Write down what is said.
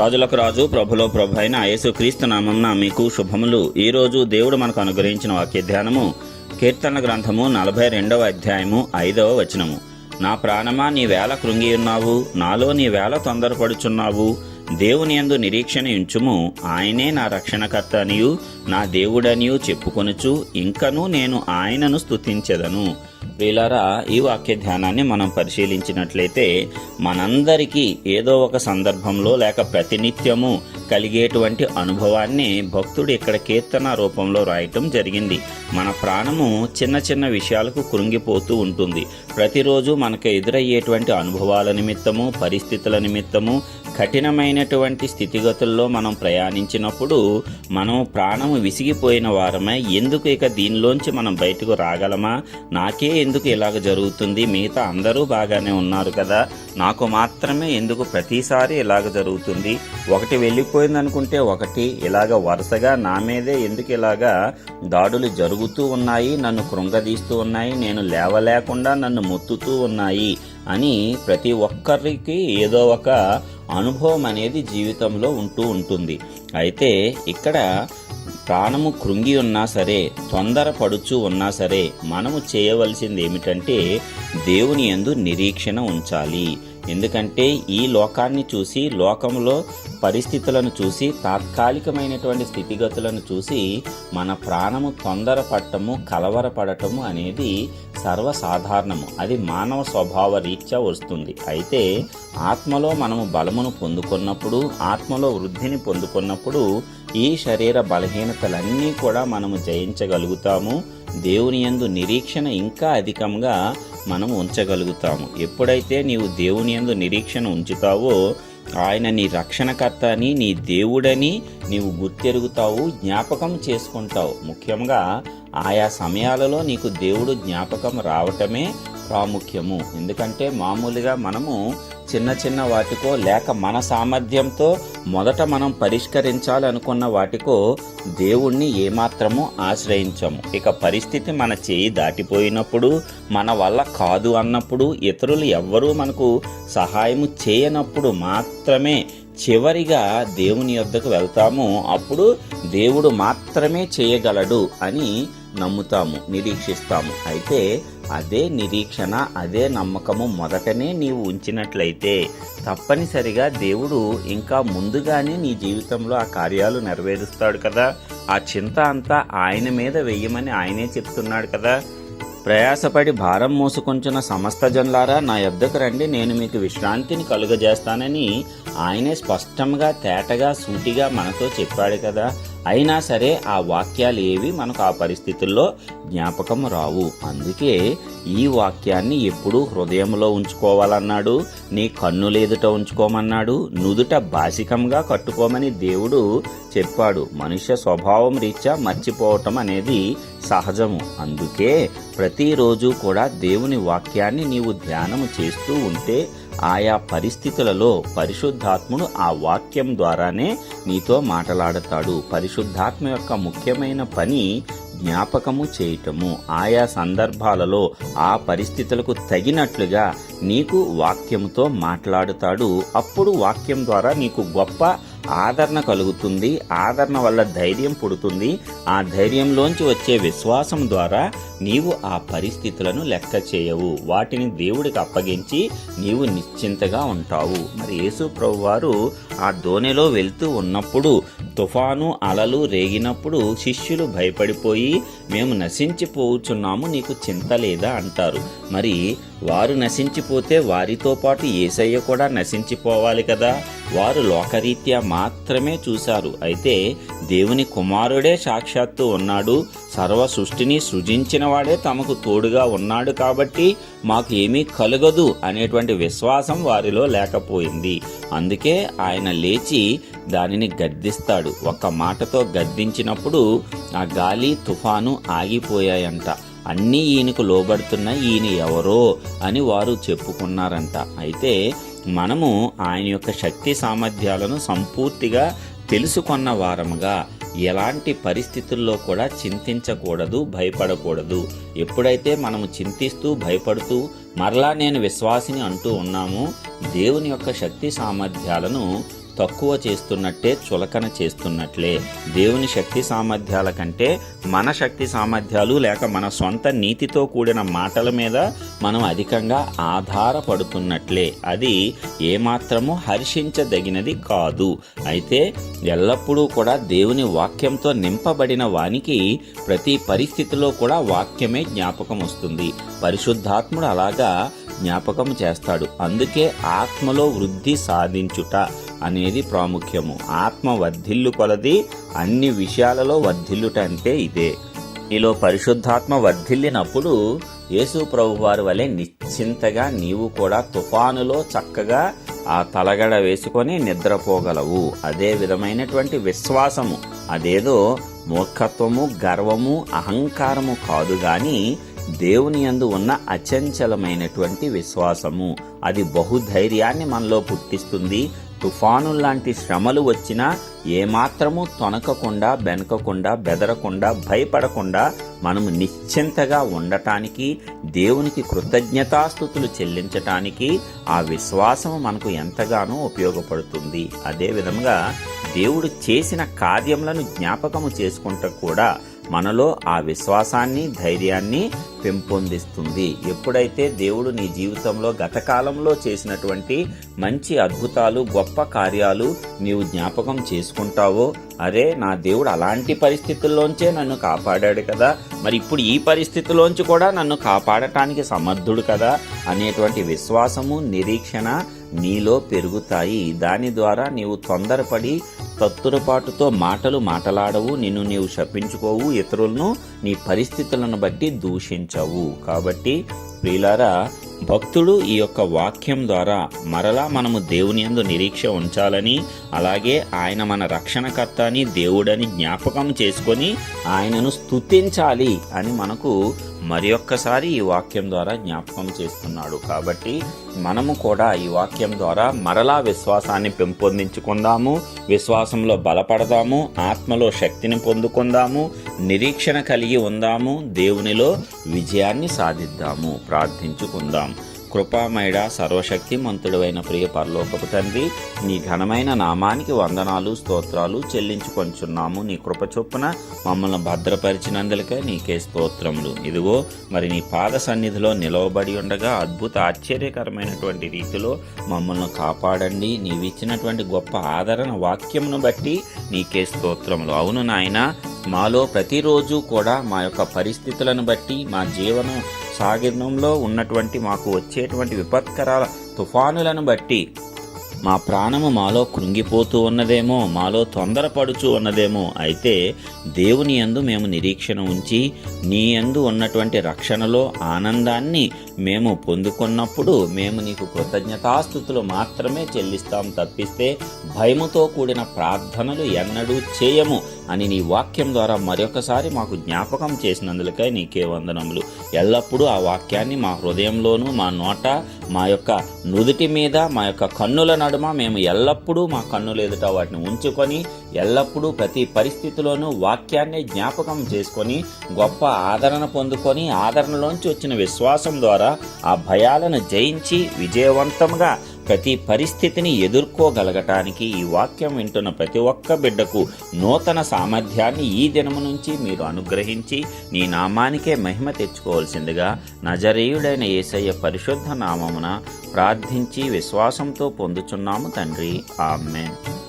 రాజులకు రాజు ప్రభులో ప్రభు అయిన యేసుక్రీస్తు నామంన మీకు శుభములు. ఈ రోజు దేవుడు మనకు అనుగ్రహించిన వాక్య ధ్యానము కీర్తన గ్రంథము నలభై రెండవ అధ్యాయము ఐదవ వచనము. నా ప్రాణమా నీ వేళ కృంగి ఉన్నావు నాలో నీ వేళ తొందరపడుచున్నావు? దేవుని యందు నిరీక్షణ ఉంచుము ఆయనే నా రక్షణకర్త అనియు నా దేవుడనియు చెప్పుకొనుచు ఇంకనూ నేను ఆయనను స్తుతించెదను. ప్రియులారా ఈ వాక్య ధ్యానాన్ని మనం పరిశీలించినట్లయితే మనందరికీ ఏదో ఒక సందర్భంలో లేక ప్రతినిత్యము కలిగేటువంటి అనుభవాన్ని భక్తుడు ఇక్కడ కీర్తన రూపంలో రాయటం జరిగింది. మన ప్రాణము చిన్న చిన్న విషయాలకు కృంగిపోతూ ఉంటుంది. ప్రతిరోజు మనకు ఎదురయ్యేటువంటి అనుభవాల నిమిత్తము పరిస్థితుల నిమిత్తము కఠినమైనటువంటి స్థితిగతుల్లో మనం ప్రయాణించినప్పుడు మనం ప్రాణము విసిగిపోయిన వారమే ఎందుకు ఇక దీనిలోంచి మనం బయటకు రాగలమా? నాకే ఎందుకు ఇలాగ జరుగుతుంది? మిగతా అందరూ బాగానే ఉన్నారు కదా. నాకు మాత్రమే ఎందుకు ప్రతిసారి ఇలాగ జరుగుతుంది? ఒకటి వెళ్ళిపోయింది అనుకుంటే ఒకటి ఇలాగ వరుసగా నా మీదే ఎందుకు ఇలాగా దాడులు జరుగుతూ ఉన్నాయి? నన్ను కృంగదీస్తూ ఉన్నాయి. నేను లేవలేకుండా నన్ను మొత్తుతూ ఉన్నాయి అని ప్రతి ఒక్కరికి ఏదో ఒక అనుభవం అనేది జీవితంలో ఉంటూ ఉంటుంది. అయితే ఇక్కడ ప్రాణము కృంగి ఉన్నా సరే తొందరపడుచు ఉన్నా సరే మనము చేయవలసింది ఏమిటంటే దేవుని ఎందు నిరీక్షణ ఉంచాలి. ఎందుకంటే ఈ లోకాన్ని చూసి లోకంలో పరిస్థితులను చూసి తాత్కాలికమైనటువంటి స్థితిగతులను చూసి మన ప్రాణము తొందరపడటము కలవరపడటము అనేది సర్వసాధారణము. అది మానవ స్వభావ రీత్యా వస్తుంది. అయితే ఆత్మలో మనము బలమును పొందుకున్నప్పుడు ఆత్మలో వృద్ధిని పొందుకున్నప్పుడు ఈ శరీర బలహీనతలన్నీ కూడా మనము జయించగలుగుతాము. దేవుని యందు నిరీక్షణ ఇంకా అధికంగా మనం ఉంచగలుగుతాము. ఎప్పుడైతే నీవు దేవుని యందు నిరీక్షణ ఉంచుతావో ఆయన నీ రక్షణకర్త అని నీ దేవుడని నీవు గుర్తెరుగుతావు జ్ఞాపకం చేసుకుంటావు. ముఖ్యంగా ఆయా సమయాలలో నీకు దేవుడు జ్ఞాపకం రావటమే ప్రాముఖ్యము. ఎందుకంటే మామూలుగా మనము చిన్న చిన్న వాటికో లేక మన సామర్థ్యంతో మొదట మనం పరిష్కరించాలనుకున్న వాటికో దేవుణ్ణి ఏమాత్రము ఆశ్రయించము. ఇక పరిస్థితి మన చేయి దాటిపోయినప్పుడు మన వల్ల కాదు అన్నప్పుడు ఇతరులు ఎవ్వరూ మనకు సహాయము చేయనప్పుడు మాత్రమే చివరిగా దేవుని యొద్దకు వెళ్తాము. అప్పుడు దేవుడు మాత్రమే చేయగలడు అని నమ్ముతాము నిరీక్షిస్తాము. అయితే అదే నిరీక్షణ అదే నమ్మకము మొదటనే నీవు ఉంచినట్లయితే తప్పనిసరిగా దేవుడు ఇంకా ముందుగానే నీ జీవితంలో ఆ కార్యాలు నెరవేరుస్తాడు కదా. ఆ చింత అంతా ఆయన మీద వెయ్యమని ఆయనే చెప్తున్నాడు కదా. ప్రయాసపడి భారం మోసుకొంచున్న సమస్త జనులారా నా యొద్దకు రండి. నేను మీకు విశ్రాంతిని కలుగజేస్తానని ఆయనే స్పష్టంగా తేటగా సూటిగా మనతో చెప్పాడు కదా. అయినా సరే ఆ వాక్యాలు ఏవి మనకు ఆ పరిస్థితుల్లో జ్ఞాపకం రావు. అందుకే ఈ వాక్యాన్ని ఎప్పుడూ హృదయంలో ఉంచుకోవాలన్నాడు నీ కన్నులేదుట ఉంచుకోమన్నాడు నుదుట బాసికంగా కట్టుకోమని దేవుడు చెప్పాడు. మనుష్య స్వభావం రీత్యా మర్చిపోవటం అనేది సహజము. అందుకే ప్రతిరోజు కూడా దేవుని వాక్యాన్ని నీవు ధ్యానము చేస్తూ ఉంటే ఆయా పరిస్థితులలో పరిశుద్ధాత్ముడు ఆ వాక్యం ద్వారానే నీతో మాట్లాడతాడు. పరిశుద్ధాత్మ యొక్క ముఖ్యమైన పని జ్ఞాపకము చేయటము. ఆయా సందర్భాలలో ఆ పరిస్థితులకు తగినట్లుగా నీకు వాక్యంతో మాట్లాడుతాడు. అప్పుడు వాక్యం ద్వారా నీకు గొప్ప ఆదరణ కలుగుతుంది ఆదరణ వల్ల ధైర్యం పుడుతుంది. ఆ ధైర్యంలోంచి వచ్చే విశ్వాసం ద్వారా నీవు ఆ పరిస్థితులను లెక్క చేయవు. వాటిని దేవుడికి అప్పగించి నీవు నిశ్చింతగా ఉంటావు. మరి యేసు ప్రభు వారు ఆ దోణిలో వెళ్తూ ఉన్నప్పుడు తుఫాను అలలు రేగినప్పుడు శిష్యులు భయపడిపోయి మేము నశించిపోచున్నాము నీకు చింత లేదా? అంటారు. మరి వారు నశించిపోతే వారితో పాటు ఏసయ్య కూడా నశించిపోవాలి కదా. వారు లోకరీత్యా మాత్రమే చూశారు. అయితే దేవుని కుమారుడే సాక్షాత్తు ఉన్నాడు. సర్వ సృష్టిని సృజించిన వాడే తమకు తోడుగా ఉన్నాడు కాబట్టి మాకు ఏమీ కలగదు అనేటువంటి విశ్వాసం వారిలో లేకపోయింది. అందుకే ఆయన లేచి దానిని గద్దిస్తాడు. ఒక్క మాటతో గద్దించినప్పుడు ఆ గాలి తుఫాను ఆగిపోయాయంట. అన్నీ ఈయనకు లోబడుతున్న ఈయన ఎవరో అని వారు చెప్పుకున్నారంట. అయితే మనము ఆయన యొక్క శక్తి సామర్థ్యాలను సంపూర్తిగా తెలుసుకున్న వారముగా ఎలాంటి పరిస్థితుల్లో కూడా చింతించకూడదు భయపడకూడదు. ఎప్పుడైతే మనము చింతిస్తూ భయపడుతూ మరలా నేను విశ్వాసిని అంటూ ఉన్నామో దేవుని యొక్క శక్తి సామర్థ్యాలను తక్కువ చేస్తున్నట్టే చులకన చేస్తున్నట్లే. దేవుని శక్తి సామర్థ్యాల కంటే మన శక్తి సామర్థ్యాలు లేక మన సొంత నీతితో కూడిన మాటల మీద మనం అధికంగా ఆధారపడుతున్నట్లే. అది ఏమాత్రము హర్షించదగినది కాదు. అయితే ఎల్లప్పుడూ కూడా దేవుని వాక్యంతో నింపబడిన వానికి ప్రతి పరిస్థితిలో కూడా వాక్యమే జ్ఞాపకం వస్తుంది. పరిశుద్ధాత్ముడు అలాగా జ్ఞాపకం చేస్తాడు. అందుకే ఆత్మలో వృద్ధి సాధించుట అనేది ప్రాముఖ్యము. ఆత్మ వర్ధిల్లు కొలది అన్ని విషయాలలో వర్ధిల్లుట అంటే ఇదే. నీలో పరిశుద్ధాత్మ వర్ధిల్లినప్పుడు యేసు ప్రభు వారి వలె నిశ్చింతగా నీవు కూడా తుఫానులో చక్కగా ఆ తలగడ వేసుకొని నిద్రపోగలవు. అదే విధమైనటువంటి విశ్వాసము. అదేదో మూర్ఖత్వము గర్వము అహంకారము కాదు గాని దేవుని యందు ఉన్న అచంచలమైనటువంటి విశ్వాసము. అది బహుధైర్యాన్ని మనలో పుట్టిస్తుంది. తుఫానుల్లాంటి శ్రమలు వచ్చినా ఏమాత్రము తొనకకుండా బెనకకుండా బెదరకుండా భయపడకుండా మనము నిశ్చింతగా ఉండటానికి దేవునికి కృతజ్ఞతాస్థుతులు చెల్లించటానికి ఆ విశ్వాసం మనకు ఎంతగానో ఉపయోగపడుతుంది. అదేవిధంగా దేవుడు చేసిన కార్యములను జ్ఞాపకము చేసుకుంటూ కూడా మనలో ఆ విశ్వాసాన్ని ధైర్యాన్ని పెంపొందిస్తుంది. ఎప్పుడైతే దేవుడు నీ జీవితంలో గతకాలంలో చేసినటువంటి మంచి అద్భుతాలు గొప్ప కార్యాలు నీవు జ్ఞాపకం చేసుకుంటావో అరే నా దేవుడు అలాంటి పరిస్థితుల్లోంచే నన్ను కాపాడాడు కదా. మరి ఇప్పుడు ఈ పరిస్థితిలోంచి కూడా నన్ను కాపాడటానికి సమర్థుడు కదా అనేటువంటి విశ్వాసము నిరీక్షణ నీలో పెరుగుతాయి. దాని ద్వారా నీవు తొందరపడి తత్తురపాటుతో మాటలు మాటలాడవు. నిన్ను నీవు శపించుకోవు. ఇతరులను నీ పరిస్థితులను బట్టి దూషించవు. కాబట్టి ప్రియులారా భక్తుడు ఈ యొక్క వాక్యం ద్వారా మరలా మనము దేవుని యందు నిరీక్ష ఉంచాలని అలాగే ఆయన మన రక్షణకర్త అని దేవుడని జ్ఞాపకం చేసుకొని ఆయనను స్తుతించాలి అని మనకు మరి ఒక్కసారి ఈ వాక్యం ద్వారా జ్ఞాపకం చేస్తున్నాడు. కాబట్టి మనము కూడా ఈ వాక్యం ద్వారా మరలా విశ్వాసాన్ని పెంపొందించుకుందాము విశ్వాసంలో బలపడదాము ఆత్మలో శక్తిని పొందుకుందాము నిరీక్షణ కలిగి ఉందాము దేవునిలో విజయాన్ని సాధిద్దాము. ప్రార్థించుకుందాం. కృపామయుడ సర్వశక్తి మంతుడైన ప్రియ పరలోకపు తండ్రి నీ ఘనమైన నామానికి వందనాలు స్తోత్రాలు చెల్లించుకొంచున్నాము. నీ కృప చొప్పున మమ్మల్ని భద్రపరిచినందులకే నీకే స్తోత్రములు. ఇదిగో మరి నీ పాద సన్నిధిలో నిలవబడి ఉండగా అద్భుత ఆశ్చర్యకరమైనటువంటి రీతిలో మమ్మల్ని కాపాడండి. నీవిచ్చినటువంటి గొప్ప ఆదరణ వాక్యమును బట్టి నీకే స్తోత్రములు. అవును నాయన మాలో ప్రతిరోజు కూడా మా యొక్క పరిస్థితులను బట్టి మా జీవనం సాగిర్ణంలో ఉన్నటువంటి మాకు వచ్చేటువంటి విపత్కరాల తుఫానులను బట్టి మా ప్రాణము మాలో కృంగిపోతూ ఉన్నదేమో మాలో తొందరపడుచు ఉన్నదేమో. అయితే దేవుని యందు మేము నిరీక్షణ ఉంచి నీ యందు ఉన్నటువంటి రక్షణలో ఆనందాన్ని మేము పొందుకున్నప్పుడు మేము నీకు కృతజ్ఞతాస్థుతులు మాత్రమే చెల్లిస్తాం తప్పిస్తే భయముతో కూడిన ప్రార్థనలు ఎన్నడూ చేయము అని నీ వాక్యం ద్వారా మరొకసారి మాకు జ్ఞాపకం చేసినందులకై నీకే వందనములు. ఎల్లప్పుడూ ఆ వాక్యాన్ని మా హృదయంలోనూ మా నోట మా యొక్క నుదుటి మీద మా యొక్క కన్నుల నడుమ మేము ఎల్లప్పుడూ మా కన్నులు ఎదుట వాటిని ఉంచుకొని ఎల్లప్పుడూ ప్రతి పరిస్థితిలోనూ వాక్యాన్ని జ్ఞాపకం చేసుకొని గొప్ప ఆదరణ పొందుకొని ఆదరణలోంచి వచ్చిన విశ్వాసం ద్వారా ఆ భయాలను జయించి విజయవంతంగా ప్రతి పరిస్థితిని ఎదుర్కోగలగటానికి ఈ వాక్యం వింటున్న ప్రతి ఒక్క బిడ్డకు నూతన సామర్థ్యాన్ని ఈ దినము నుంచి మీరు అనుగ్రహించి నీ నామానికే మహిమ తెచ్చుకోవాల్సిందిగా నజరేయుడైన యేసయ్య పరిశుద్ధ నామమున ప్రార్థించి విశ్వాసంతో పొందుచున్నాము తండ్రి. ఆమెన్.